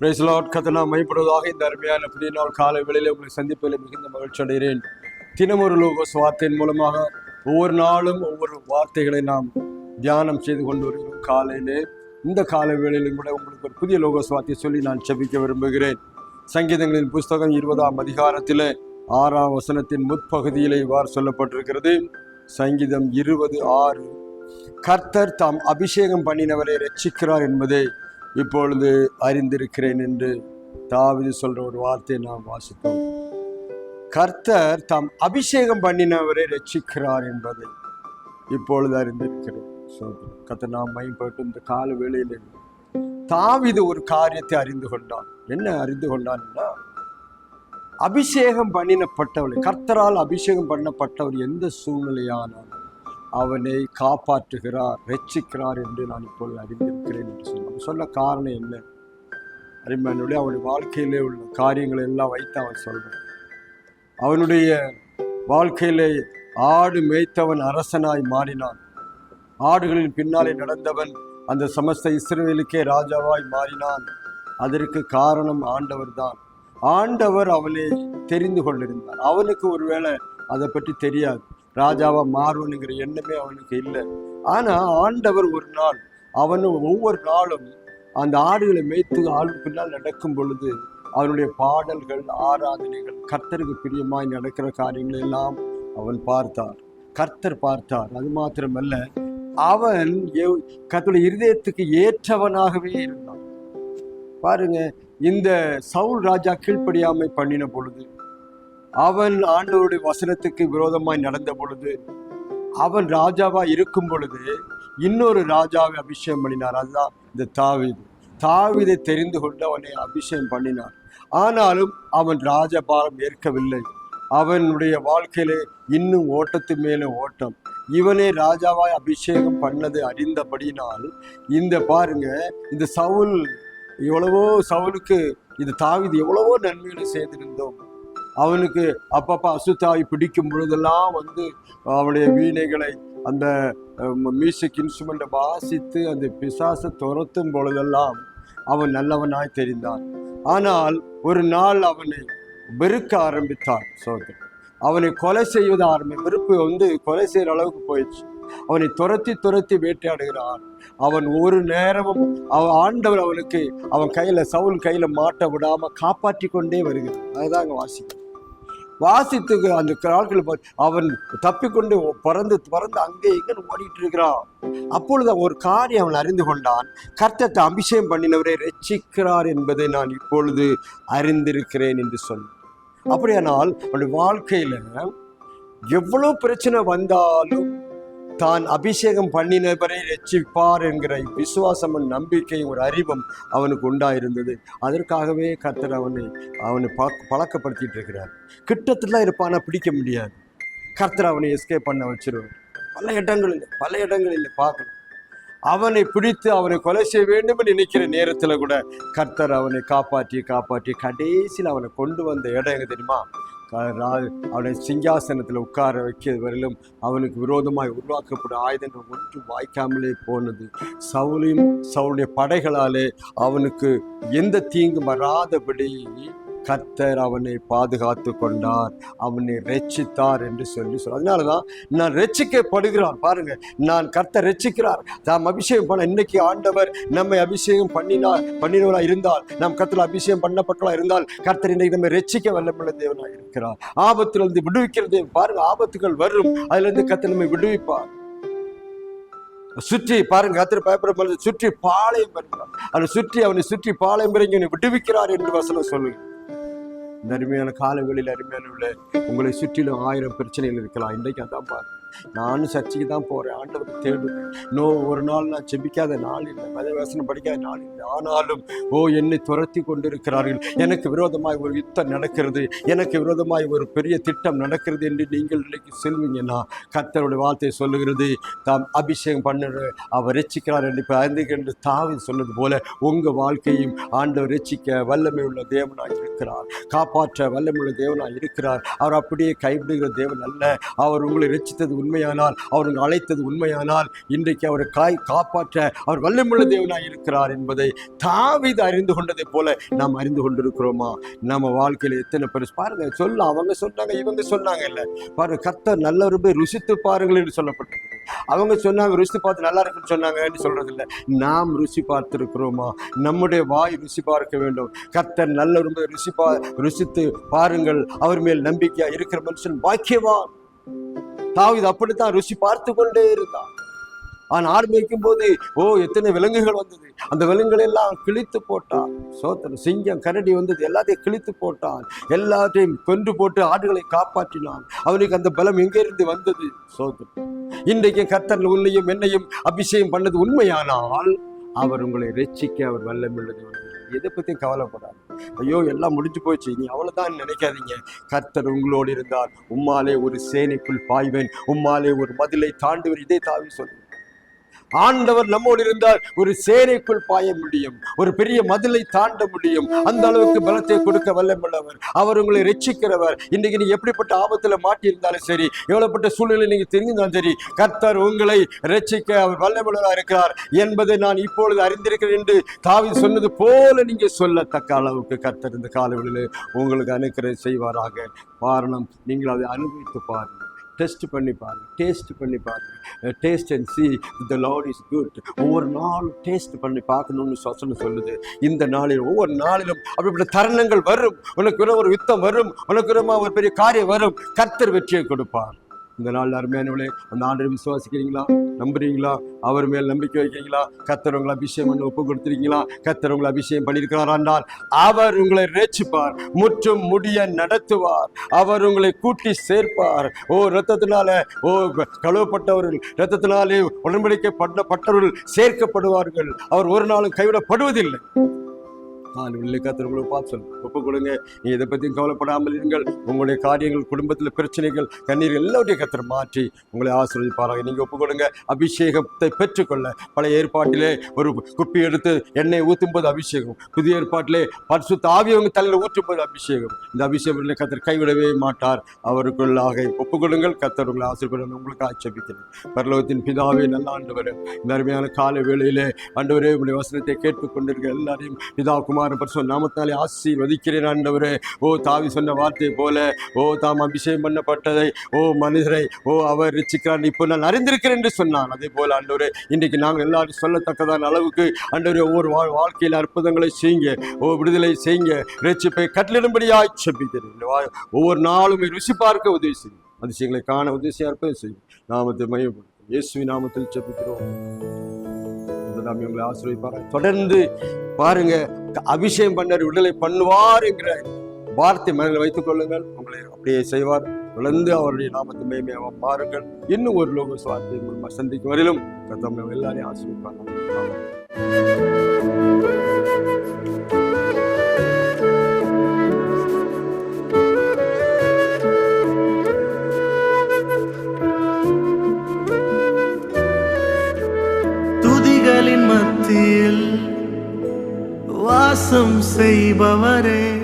பிரைஸ்லாட் கத்தனா மைப்படுவதாக இந்த அருமையான புதிய நாள் காலை வேளையில் உங்களை சந்திப்பதில் மிகுந்த மகிழ்ச்சி அடைகிறேன். தினமொரு லோகோஸ் வார்த்தையின் மூலமாக ஒவ்வொரு நாளும் ஒவ்வொரு வார்த்தைகளை நாம் தியானம் செய்து கொண்டு வருகிறோம். காலையிலே இந்த காலை வேளையிலும் கூட உங்களுக்கு ஒரு புதிய லோகோஸ் வார்த்தையை சொல்லி நான் செபிக்க விரும்புகிறேன். சங்கீதங்களின் புஸ்தகம் இருபதாம் அதிகாரத்தில் ஆறாம் வசனத்தின் முற்பகுதியிலே இவ்வாறு சொல்லப்பட்டிருக்கிறது. சங்கீதம் இருபது ஆறு. கர்த்தர் தாம் அபிஷேகம் பண்ணினவரை ரட்சிக்கிறார் என்பதே இப்பொழுது அறிந்திருக்கிறேன் என்று தாவிது சொல்ற ஒரு வார்த்தையை நாம் வாசித்தோம். கர்த்தர் தாம் அபிஷேகம் பண்ணினவரை ரட்சிக்கிறார் என்பதை இப்பொழுது அறிந்திருக்கிறேன். சோதரம் கர்த்தர் நாம் மைப்பட்டு இந்த கால வேளையில் தாவிது ஒரு காரியத்தை அறிந்து கொண்டான். என்ன அறிந்து கொண்டான்னா அபிஷேகம் பண்ணினப்பட்டவளை கர்த்தரால் அபிஷேகம் பண்ணப்பட்டவர் எந்த சூழ்நிலையானாலும் அவனை காப்பாற்றுகிறார் ரட்சிக்கிறார் என்று நான் இப்பொழுது அறிந்திருக்கிறேன் என்று சொன்னான் சொல்ல காரணம் என்ன? அரிமானுடைய அவனுடைய வாழ்க்கையிலே உள்ள காரியங்களை எல்லாம் வைத்து அவன் சொல்கிறான் அவனுடைய வாழ்க்கையிலே ஆடு மேய்த்தவன் அரசனாய் மாறினான். ஆடுகளின் பின்னாலே நடந்தவன் அந்த சமஸ்த இஸ்ரேலுக்கே ராஜாவாய் மாறினான். அதற்கு காரணம் ஆண்டவர் தான் ஆண்டவர் அவனை தெரிந்து கொண்டிருந்தார். அவனுக்கு ஒருவேளை அதை பற்றி தெரியாது. ராஜாவாக மாறுவனுங்கிற எண்ணமே அவனுக்கு இல்லை. ஆனால் ஆண்டவர் ஒரு நாள் அவன் ஒவ்வொரு நாளும் அந்த ஆடுகளை மேய்த்து ஆளுக்கு பின்னால் நடக்கும் பொழுது அவனுடைய பாடல்கள் ஆராதனைகள் கர்த்தருக்கு பிரியமாய் நடக்கிற காரியங்கள் எல்லாம் அவன் பார்த்தார். கர்த்தர் பார்த்தார். அது மாத்திரமல்ல அவன் எவ்- இருதயத்துக்கு ஏற்றவனாகவே இருந்தான். பாருங்க இந்த சவுல் ராஜா கீழ்ப்படியாமை பண்ணின பொழுது அவன் ஆண்டவருடைய வசனத்துக்கு விரோதமாய் நடந்த பொழுது அவன் ராஜாவா இருக்கும் பொழுது இன்னொரு ராஜாவை அபிஷேகம் பண்ணினார். அதுதான் இந்த தாவிது. தாவிதை தெரிந்து கொண்டு அவனை அபிஷேகம் பண்ணினார். ஆனாலும் அவன் ராஜபாரம் ஏற்கவில்லை. அவனுடைய வாழ்க்கையிலே இன்னும் ஓட்டத்து மேலே ஓட்டம். இவனே ராஜாவாய் அபிஷேகம் பண்ணது அறிந்தபடியினால் இந்த பாருங்க இந்த சவுல் எவ்வளவோ சவுலுக்கு இந்த தாவிது எவ்வளவோ நன்மைகளை செய்திருந்தோம். அவனுக்கு அப்பப்போ அசுத்தாய் பிடிக்கும் பொழுதெல்லாம் வந்து அவனுடைய வீணைகளை அந்த மியூசிக் இன்ஸ்ட்ருமெண்ட்டை வாசித்து அந்த பிசாசை துரத்தும் பொழுதெல்லாம் அவன் நல்லவனாய் தெரிந்தான். ஆனால் ஒரு நாள் அவனை வெறுக்க ஆரம்பித்தான் சோதரன். அவனை கொலை செய்வது ஆரம்பி வெறுப்பு வந்து கொலை செய்கிற அளவுக்கு போயிடுச்சு. அவனை துரத்தி துரத்தி வேட்டையாடுகிறான். அவன் ஒரு நேரமும் அவன் ஆண்டவர் அவனுக்கு அவன் கையில சவுல் கையில மாட்ட விடாம காப்பாற்றி கொண்டே வருகிறான். அதுதான் அங்க வாசிக்கும் வாசித்து அந்த நாட்கள் அவன் தப்பிக்கொண்டு பறந்து பறந்து அங்கே இங்கே ஓடிட்டு இருக்கிறான். அப்பொழுது ஒரு காரியம் அவன் அறிந்து கொண்டான். கர்த்தத்தை அபிஷேகம் பண்ணினவரை ரட்சிக்கிறார் என்பதை நான் இப்பொழுது அறிந்திருக்கிறேன் என்று சொன்னான் அப்படியானால் அவனுடைய வாழ்க்கையில் எவ்வளோ பிரச்சனை வந்தாலும் தான் அபிஷேகம் பண்ணினவரை ரட்சிப்பார் என்கிற விசுவாசமும் நம்பிக்கையும் ஒரு அறிவும் அவனுக்கு உண்டாயிருந்தது. அதற்காகவே கர்த்தர் அவனை அவனை பழக்க பழக்கப்படுத்திட்டு இருக்கிறார். கிட்டத்துல இருப்பானா பிடிக்க முடியாது. கர்த்தர் அவனை எஸ்கேப் பண்ண வச்சிருவார். பல இடங்களில் பல இடங்களில் பார்க்கணும். அவனை பிடித்து அவனை கொலை செய்ய வேண்டும் நினைக்கிற நேரத்தில் கூட கர்த்தர் அவனை காப்பாற்றி காப்பாற்றி கடைசியில் அவனை கொண்டு வந்த இடம் எங்க தெரியுமா? அவனை சிங்காசனத்தில் உட்கார வைக்கிறது வரையிலும் அவனுக்கு விரோதமாய் உருவாக்கப்படும் ஆயுதங்கள் ஒன்று வாய்க்காமலே போனது. சவுலையும் சவுளுடைய படைகளாலே அவனுக்கு எந்த தீங்கும் வராதபடி கர்த்தர் அவனை பாதுகாத்து கொண்டார் அவனை ரட்சித்தார் என்று சொல்லி சொல்ல அதனால தான் நான் ரட்சிக்கப்படுகிறான் பாருங்க நான் கர்த்தர் ரட்சிக்கிறார். தாம் அபிஷேகம் பண்ண இன்னைக்கு ஆண்டவர் நம்மை அபிஷேகம் பண்ணினார் பண்ணினவராக இருந்தால் நாம் கர்த்தர் அபிஷேகம் பண்ணப்பட்டவரா இருந்தால் கர்த்தர் இன்னைக்கு நம்மை ரட்சிக்க வல்லமுள்ள தேவனாக இருக்கிறார். ஆபத்திலிருந்து விடுவிக்கிறது பாருங்க ஆபத்துகள் வரும். அதுலேருந்து கர்த்தர் நம்மை விடுவிப்பார். சுற்றி பாருங்க கத்திர பயப்பட சுற்றி பாளையம் பெறுகிறார் அவனை சுற்றி அவனை சுற்றி பாளையம் இறங்கி அவனை விடுவிக்கிறார் என்று வசனம் சொல்லுங்க இந்த அருமையான காலங்களில் அருமையான உள்ள உங்களை சுற்றிலும் ஆயிரம் பிரச்சனைகள் இருக்கலாம். இன்றைக்கு அதான் பாரு நானும் சர்ச்சைக்கு தான் போறேன். ஆண்டவர் தேடு. நோ ஒரு நாள் நான் செபிக்காத நாள் இல்லை. மதவேசனம் படிக்காத நாள் இல்லை. ஆனாலும் ஓ என்னை துரத்தி கொண்டிருக்கிறார்கள். எனக்கு விரோதமாய் ஒரு யுத்தம் நடக்கிறது. எனக்கு விரோதமாய் ஒரு பெரிய திட்டம் நடக்கிறது என்று நீங்கள் இன்னைக்கு செல்வீங்கன்னா கர்த்தருடைய வார்த்தை சொல்லுகிறது. தாம் அபிஷேகம் பண்ணுற அவர் ரசிக்கிறார் என்று இப்போ அறிந்து தாவி சொன்னது போல உங்கள் வாழ்க்கையும் ஆண்டவர் ரசிக்க வல்லமை உள்ள தேவனாய் இருக்கிறார். காப்பாற்ற வல்லமுள்ள தேவனாக இருக்கிறார். அவர் அப்படியே கைவிடுகிற தேவன் அல்ல. அவர் உங்களை ரசித்தது உண்மையானால் அவர் உங்களை அழைத்தது உண்மையானால் இன்றைக்கு அவரை காய் காப்பாற்ற அவர் வல்லமுள்ள தேவனாக இருக்கிறார் என்பதை தாவித அறிந்து கொண்டதை போல நாம் அறிந்து கொண்டிருக்கிறோமா? நம்ம வாழ்க்கையில் எத்தனை பேர் பாருங்க சொல்ல அவங்க சொன்னாங்க இவங்க சொன்னாங்க இல்லை. பாருங்க கர்த்தர் நல்லவர் போய் ருசித்து பாருங்கள் என்று சொல்லப்பட்டிருக்கு. அவங்க சொன்னாங்க ருசி பார்த்து நல்லா இருக்குன்னு சொன்னாங்கன்னு சொல்றது இல்ல. நாம் ருசி பார்த்திருக்கிறோமா? நம்முடைய வாய் ருசி பார்க்க வேண்டும். கர்த்தர் நல்ல ரொம்ப ருசி பா ருசித்து பாருங்கள். அவர் மேல் நம்பிக்கையா இருக்கிற மனுஷன் பாக்கியவான். இது அப்படித்தான் ருசி பார்த்து கொண்டே இருந்தான். அவன் ஆடு மேய்க்கும் போது ஓ எத்தனை விலங்குகள் வந்தது. அந்த விலங்குகள் எல்லாம் கிழித்து போட்டான். சோத்திரம் சிங்கம் கரடி வந்தது எல்லாத்தையும் கிழித்து போட்டான். எல்லாத்தையும் கொன்று போட்டு ஆடுகளை காப்பாற்றினான். அவனுக்கு அந்த பலம் எங்கிருந்து வந்தது? சோத்திரம். இன்றைக்கு கத்தர் உன்னையும் என்னையும் அபிஷேகம் பண்ணது உண்மையானால் அவர் உங்களை ரட்சிக்க அவர் வல்லமுள்ளது எதை பத்தியும் கவலைப்படாது. ஐயோ எல்லாம் முடிஞ்சு போச்சு. நீ அவ்வளவுதான் நினைக்காதீங்க. கர்த்தர் உங்களோடு இருந்தால் உம்மாலே ஒரு சேனைக்குள் பாய்வேன். உம்மாலே ஒரு மதிலை தாண்டுவேன். இதே தாவி சொல்லு ஆண்டவர் நம்மோடு இருந்தால் ஒரு சேனைக்குள் பாய முடியும் ஒரு பெரிய மதிலை தாண்ட முடியும். அந்த அளவுக்கு பலத்தை கொடுக்க வல்லமுள்ளவர். அவர் உங்களை ரட்சிக்கிறவர். இன்னைக்கு நீங்க எப்படிப்பட்ட ஆபத்துல மாட்டியிருந்தாலும் சரி எவ்வளவுப்பட்ட சூழ்நிலை நீங்க தெரிஞ்சிருந்தாலும் சரி கர்த்தர் உங்களை ரட்சிக்க அவர் வல்லமுள்ளவராக இருக்கிறார் என்பதை நான் இப்பொழுது அறிந்திருக்கிறேன் என்று தாவி சொன்னது போல நீங்க சொல்லத்தக்க அளவுக்கு கர்த்தர் இந்த காலவெளியில் உங்களுக்கு அனுக்கிற செய்வாராக. காரணம் நீங்கள் அதை அனுபவித்து பாருங்கள். டெஸ்ட் பண்ணி பாருங்க டேஸ்ட் பண்ணி பாருங்க. Taste and see the Lord is good ஒவ்வொரு நாளும் டேஸ்ட் பண்ணி பார்க்கணும்னு சொசனை சொல்லுது. இந்த நாளில் ஒவ்வொரு நாளிலும் அப்படிப்பட்ட தருணங்கள் வரும். உனக்கு ஒரு யுத்தம் வரும். உனக்கு ஒரு பெரிய காரியம் வரும். கர்த்தர் வெற்றியை கொடுப்பார். இந்த நாள் அருமையானவளே அந்த ஆண்டை விசுவாசிக்கிறீங்களா? நம்புறீங்களா? அவர் மேல் நம்பிக்கை வைக்கிறீங்களா? கத்தர் உங்களை அபிஷேகம் பண்ணி ஒப்பு கொடுத்துருக்கீங்களா? கத்தர் உங்களை அபிஷேகம் பண்ணியிருக்கிறார் என்றால் அவர் உங்களை ரேச்சிப்பார் முற்றும் முடிய நடத்துவார். அவர் உங்களை கூட்டி சேர்ப்பார். ஓ ரத்தத்தினால ஓ கழுவப்பட்டவர்கள் ரத்தத்தினாலே உடன்படிக்கை பண்ணப்பட்டவர்கள் சேர்க்கப்படுவார்கள். அவர் ஒரு நாளும் கைவிடப்படுவதில்லை. நான் இல்லை பார்த்து ஒப்பு கொடுங்க. நீ இதை பற்றியும் கவலைப்படாமல் இருங்கள். உங்களுடைய காரியங்கள் குடும்பத்தில் பிரச்சனைகள் கண்ணீர் எல்லாத்தையும் கத்திர மாற்றி உங்களை ஆசீர்வதிப்பாராங்க நீங்கள் ஒப்பு கொடுங்க. அபிஷேகத்தை பெற்றுக்கொள்ள. பழைய ஏற்பாட்டிலே ஒரு குப்பி எடுத்து எண்ணெய் ஊற்றும் போது அபிஷேகம். புதிய ஏற்பாட்டிலே பரிசு தாவியவங்க தலையில் ஊற்றும் போது அபிஷேகம். இந்த அபிஷேகம் கத்தர் கைவிடவே மாட்டார். அவருக்குள்ளாக ஒப்பு கொடுங்கள். கத்தர் உங்களை ஆசீர்வாதம் உங்களுக்கு ஆட்சேபிக்கிறேன். பரலோகத்தின் பிதாவே நல்ல வரும் இந்த அருமையான கால வேளையிலே ஆண்டவரே உங்களுடைய வசனத்தை கேட்டுக்கொண்டிருக்க எல்லாரையும் பிதா குமார் பரிசு நாமத்தாலே ஆசீர்வதிக்கிறேன் ஆண்டவர். ஓ தாவி சொன்ன வார்த்தை போல ஓ தாம் அபிஷேகம் பண்ணப்பட்டதை ஓ மனிதரை ஓ அவர் ரிச்சிக்கிறான் இப்போ நான் அறிந்திருக்கிறேன் என்று சொன்னான். அதே போல ஆண்டவரே இன்றைக்கு நாங்கள் எல்லாரும் சொல்லத்தக்கதான அளவுக்கு ஆண்டவர் ஒவ்வொரு வாழ் வாழ்க்கையில் அற்புதங்களை செய்யுங்க. ஓ விடுதலை செய்யுங்க. ரிச்சிப்பை கட்டளிடும்படியாய் செப்பிக்கிறேன் ஒவ்வொரு நாளும் ருசி பார்க்க உதவி செய்யும் அதிசயங்களை காண உதவியாக இருப்பது செய்யும் நாமத்தை மையப்படுத்தும் இயேசுவி நாமத்தில் செப்பிக்கிறோம் நாம் நாம உங்களை தொடர்ந்து பாருங்க அபிஷேகம் பண்ணர் விடுதலை பண்ணுவார் என்கிற வார்த்தை மனதில் வைத்துக் கொள்ளுங்கள். உங்களை அப்படியே செய்வார். தொடர்ந்து அவருடைய நாமத்தை மேமையாக பாருங்கள். இன்னும் ஒரு லோக சுவார்த்தை மூலமாக சந்திக்கும் வரையிலும் கத்தம் எல்லாரையும் ஆசிரியப்பாங்க வாசம் செய்பவரே.